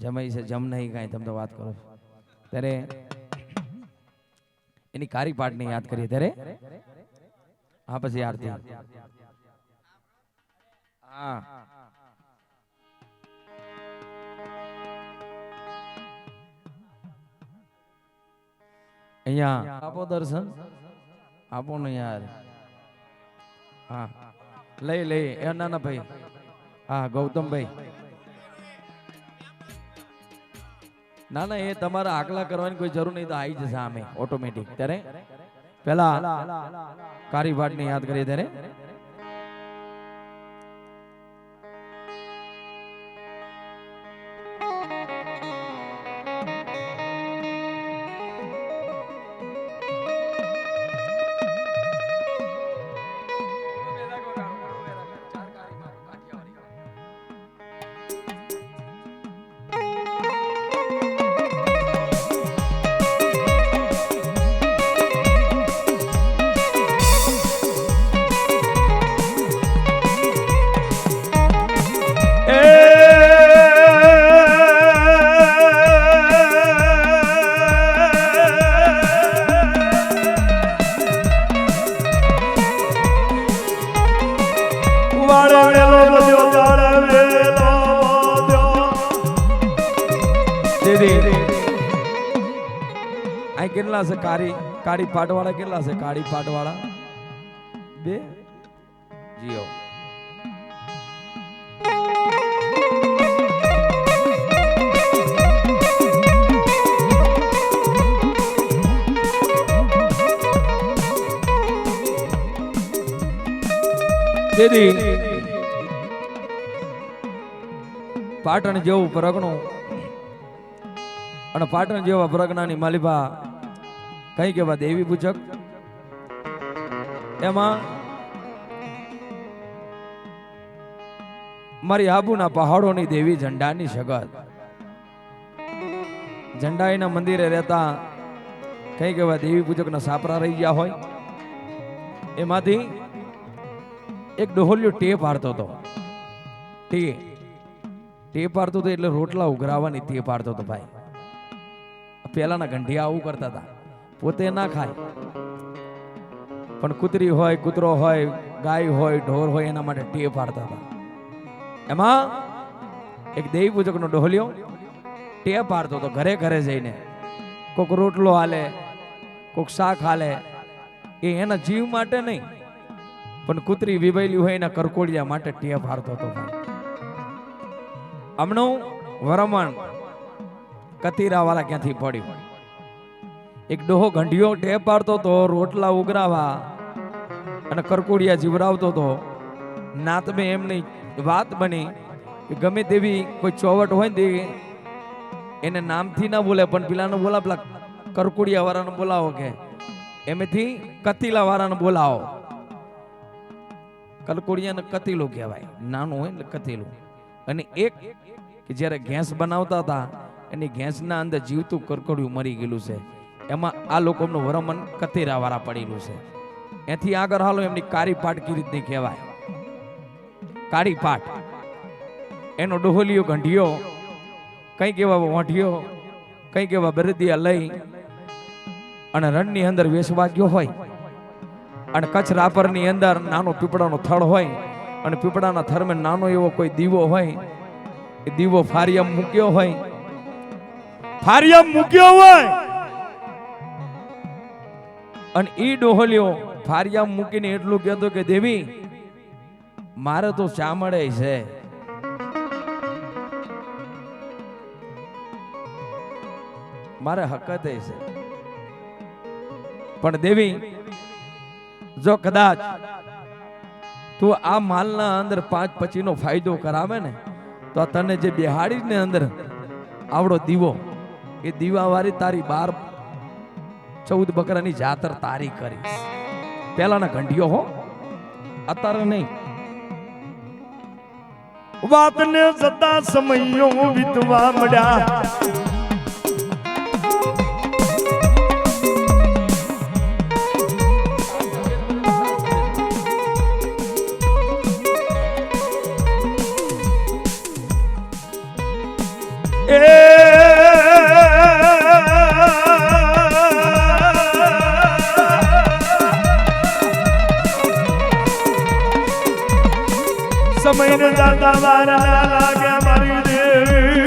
જમાઈ છે, જમ નહીં કાંઈ, તમે તો વાત કરો ત્યારે એની કારી પાટને યાદ કરીએ ત્યારે? હા, પછી આરતી. હા. અહીંયા આપો દર્શન. આપો ને યાર. હા. લઈ લઈ, એ નાના ભાઈ. હા, ગૌતમભાઈ. ના ના એ તમારે આગલા કરવાની કોઈ જરૂર નહીં તો આવી જશે આમે ઓટોમેટિક ત્યારે પેલા કારીભાટ ને યાદ કરીએ ત્યારે કેટલા છે? કારી કાળી પાટવાળા કેટલા છે? કાળી પાટવાળા? બે? જીઓ. તેથી પાટણ જેવું પ્રગણું. અને પાટણ જેવા પ્રજ્ઞાની માલિપા કઈ કહેવા, દેવી પૂજક? એમાં મારી આબુના પહાડોની દેવી ઝંડાની સગત ઝંડાઈના મંદિરે રહેતા કઈ કહેવાય દેવી પૂજકના સાપરા રહી ગયા હોય. એમાંથી એક ડોહલિયો ટેપ હારતો હતો. ટે. ટેપ હારતો હતો એટલે રોટલા ઉઘરાવાની ટેપ હારતો હતો ભાઈ. પહેલાના ગંઢિયા આવું કરતા હતા. પોતે ના ખાય. પણ કૂતરી હોય, કૂતરો હોય, ગાય હોય, ઢોર હોય, એના માટે ટેપ પાડતા હતા. એમાં એક દેવી પૂજકનો ડોહલ્યો ટેપ પાડતો હતો ઘરે ઘરે જઈને. કોક રોટલો હાલે, કોક શાક હાલે, એ એના જીવ માટે નહીં, પણ કૂતરી વિવેલી હોય એના કરકોડિયા માટે ટેપ હારતો હતો હમણાં વરમણ કતીરા વાળા ક્યાંથી પડ્યું? એક ડોહો ઘંટીઓ ટેપ પાડતો તો રોટલા ઉગરાવા અને કરકોડિયા જીવરાવતો તો. નાતમે એમની વાત બની કે ગમે તેવી કોઈ ચોવટ હોય ને એને નામથી ના બોલે, પણ પેલાને બોલા, પેલા કરકોડિયા વાળાને બોલાવો કે. એમેથી કતીલા વાળાને બોલાવો. કરકોડિયાને કતીલું કહેવાય. નાનું હોય ને કતીલું. અને એક કે જ્યારે ગેસ બનાવતા હતા, એની ગેસના અંદર જીવતું કરકડિયું મરી ગયેલું છે. એમાં આ લોકોનું વરમન કતેરા વાળા પડેલું છે. એથી આગળ હાલો એમની કાળી પાટ કી રીતની કહેવાય? કાળી પાટ એનો ડોહલિયો ગંઢિયો, કંઈક એવા વોંઢિયો, કંઈક એવા બરદિયા લઈ અને રણની અંદર વેસવા ગયો હોય. અને કચ્છ રાપરની અંદર નાનો પીપળાનો થળ હોય અને પીપળાના થરમાં નાનો એવો કોઈ દીવો હોય, એ દીવો ફારિયામ મૂક્યો હોય. ફારિયા મૂક્યો હોય! અને એ ડોહલ્યો ફારિયા મૂકીને એટલું કહેતો કે, દેવી, મારે તો ચામડે છે. મારે હકતે છે. પણ દેવી, જો કદાચ તું આ માલના અંદર પાંચ પચીનો ફાયદો કરાવે ને, તો તને જે બિહાડી ને અંદર આવડો દીવો, એ દીવાવાળી તારી બાર ચૌદ બકરાની જાતર તારી કરીશ. પેલાના ઘંટીઓ હો. અત્યારે નહીં. વાતને જતા સમયો વીતવા મળ્યા. ના લાગે મારી દેવી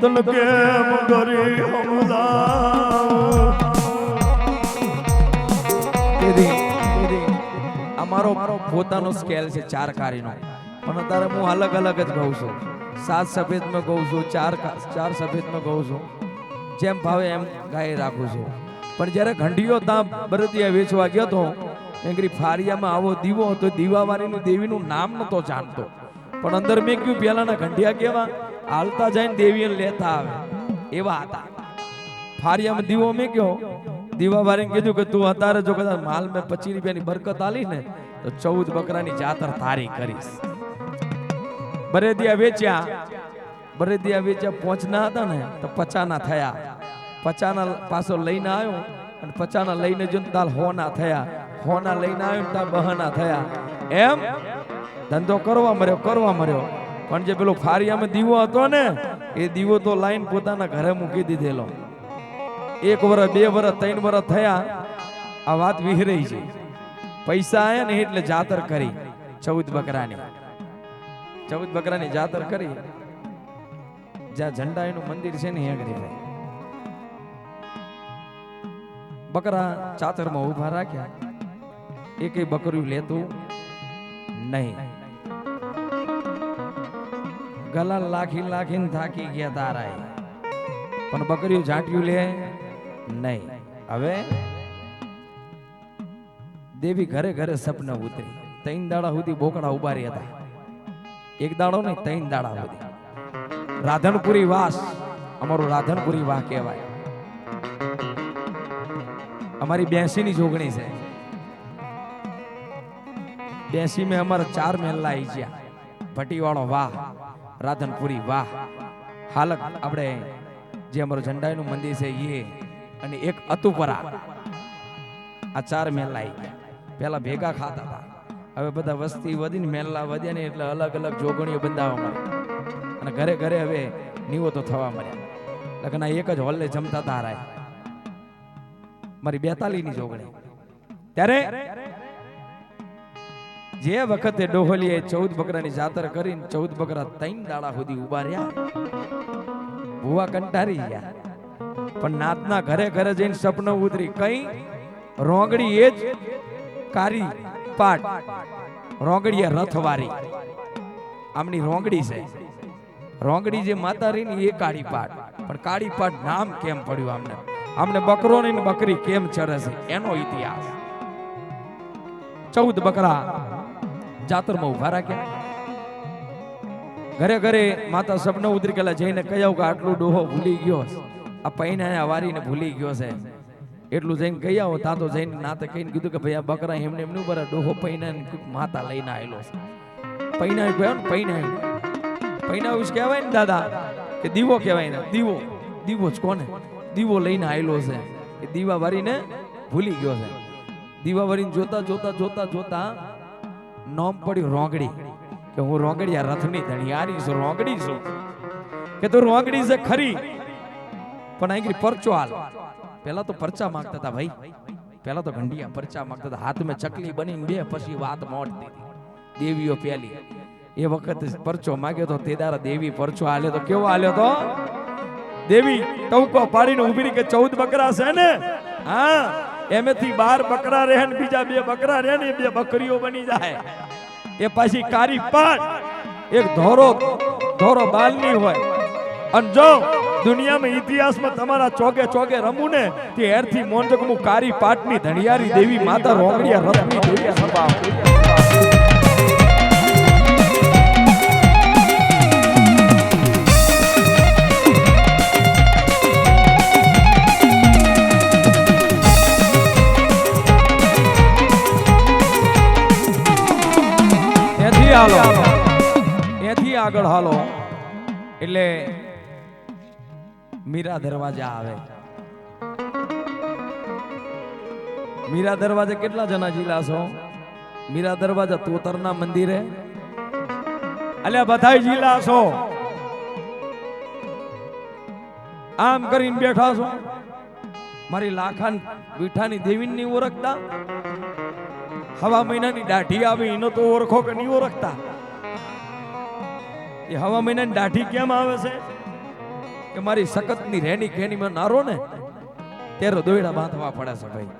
તન કેમ કરી હમદાવ તેથી તેથી આ મારો મારો પોતાનો સ્કેલ છે ચાર કારીનો પણ અત્યારે હું અલગ અલગ જ ગાઉં છું. સાત સફેદમાં ગાઉં છું, ચાર ચાર સફેદમાં ગાઉં છું. જેમ ભાવે એમ ગાઈ રાખું છું. પણ જ્યારે ઘંટીઓ ત્યાં બરતિયા વેચવા ગયો તો એંગરી ફારિયામાં આવો દીવો હતો, દીવાવાળીનું દેવીનું નામ નતો જાણતો. પણ અંદર મેં કહ્યું પેલાના ઘંટિયા કેવા? હાલતા જઈને દેવીને લેતા આવે. એવા હતા. ફારિયામાં દીવો મેં કહ્યો દીવાવાળીને કીધું કે, તું અત્યારે જો કદાચ માલ મેં પચીસ રૂપિયાની બરકત આલી ને, તો ચૌદ બકરાની જાતર તારી કરીશ. બરેદિયા વેચ્યા. બરેદિયા વેચ્યા, પહોંચના હતા ને, તો પચાના થયા. પચાના પાછો લઈને આવ્યો અને પચાના લઈને જો તાલ હોના થયા. હોના લઈને આવ્યો ત્યાં બહાના થયા. એમ ધંધો કરવા મર્યો કરવા મર્યો પણ જે પેલો ફારિયામાં દીવો હતો ને, એ દીવો તો લાઈન પોતાના ઘરે મૂકી દીધેલો. એક વર્ષ બે વર્ષ ત્રણ વર્ષ થયા, આ વાત વિહરાઈ છે પૈસા આયા ને એટલે જાતર કરી, ચૌદ બકરાની. ચૌદ બકરાની જાતર કરી. જ્યાં ઝંડાઈનું મંદિર છે ને કરી ભાઈ બકરા ચાતરમાં ઊભા રાખ્યા. એકેય બકરું લેતું નહીં. ગલા લાખી લાખીને થાકી ગયા તારાય પણ બકરીયું ઝાંટ્યું લે નહીં. હવે દેવી ઘરે ઘરે સપના ઉતરી. ત્રણ દાડા સુધી બોકડા ઊભા રહ્યા હતા. એક દાડો નહીં, ત્રણ દાડા સુધી. રાધનપુરી વાસ અમારું રાધનપુરી વાહ કહેવાય. અમારી બેસી ની જોગણી છે. બેસી મેં અમારા ચાર મહેલા આવી ગયા. ભટીવાળો વાહ, રાધનપુરી વાહ. હાલક આપણે જે અમારું ઝંડાઈનું મંદિર છે એ અને એક અતુપરા. આ ચાર મહેલા આવી ગયા. પેલા ભેગા ખાતા હતા. હવે બધા વસ્તી વધીને મહેલા વધ્યા ને એટલે અલગ અલગ જોગણીઓ બંધાવા માંડી અને ઘરે ઘરે હવે નીવો તો થવા મળ્યા લગ્ન એક જ હોલ્લે જમતા હતા હારાય મારી બેતાલીની જોગણી. ત્યારે જે વખતે ડોહલીએ ચૌદ બકરાની જાતર કરીને ચૌદ બકરા ત્રણ દાડા સુધી ઊભા રહ્યા, ભુવા કંટારી ગયા. પણ નાતના ઘરે ઘરે જઈને સપનો ઉતરી, કઈ રોંગડી એ જ કારી પાટ, રોંગડીએ રથવારી આમની રોંગડી છે. રોંગડી જે માતા રહી ને એ કાળી પાટ. પણ કાળી પાટ નામ કેમ પડ્યું આમને? આમને બકરો ને બકરી કેમ ચરે છે? એનો ઇતિહાસ. ચૌદ બકરા જાતરમાં ઊભા રાખ્યા. ઘરે ઘરે માતા સપનો ઉતરી ગયેલા જઈને કહ્યું કે આટલું ડોહો ભૂલી ગયો. આ પૈના વારીને ભૂલી ગયો છે. એટલું જઈને કહી આવો, તા તો જઈને નાતે કહીને કીધું કે ભાઈ આ બકરા એમને એમનું બરા ડોહો પૈના માતા લઈને આવેલો છે. પૈના ગયો ને પૈના પૈના વિશે કહેવાય ને દાદા, કે દીવો કહેવાય ને દીવો. દીવો જ કોને? દીવો લઈને આવેલો છે. એ દીવા વારીને ભૂલી ગયો છે. દીવા વારીને જોતા જોતા જોતા જોતા નામ પડ્યું રોંગડી. કે હું રોંગડિયા રથની ધણિયારી છું, રોંગડી છું. કે તું રોંગડી છે ખરી. પણ અહીં પરચો હાલ. પેલા તો પરચા માંગતા હતા ભાઈ. પેલા તો ઘંડિયા પરચા માંગતા હતા. હાથમાં ચકલી બની બે પછી વાત હતી દેવીઓ પેલી એ વખતે પરચો માગ્યો તો તે દારા દેવી પરચો હાલ્યો તો કેવો હાલ્યો તો? દેવી ટવકો પાડીને ઊભી કે ચૌદ બકરા છે ને? હા. એમેથી બાર બકરા રહે ને બીજા બે બકરા રહે ને બે બકરીઓ બની જાય. એ પાછી કારી પાટ એક ધોરો ધોરો બાલની હોય. અને જો દુનિયામાં ઇતિહાસમાં તમારા ચોગે ચોગે રમું ને તે એરથી મોંજકમું કારી પાટની ધણિયારી દેવી માતા રોંગડિયા રથની દેવી સભા હાલો એથી આગળ હાલો. એટલે મીરા દરવાજા આવે. મીરા દરવાજા કેટલા જણા જીલા છો? મીરા દરવાજા તોતરના મંદિરે? અલ્યા બધાય જીલા છો. આમ કરીને બેઠા છો. મારી લાખાન મીઠાની દેવીની ઓળખતા? હવા મહિનાની દાઢી આવી, એનો તો ઓળખો કે નહીં ઓળખતા એ હવા મહિનાની દાઢી કેમ આવે છે? કે મારી સખતની રેની કેની માં નારો ને, ત્યારે દોયડા બાંધવા પડે છે ભાઈ.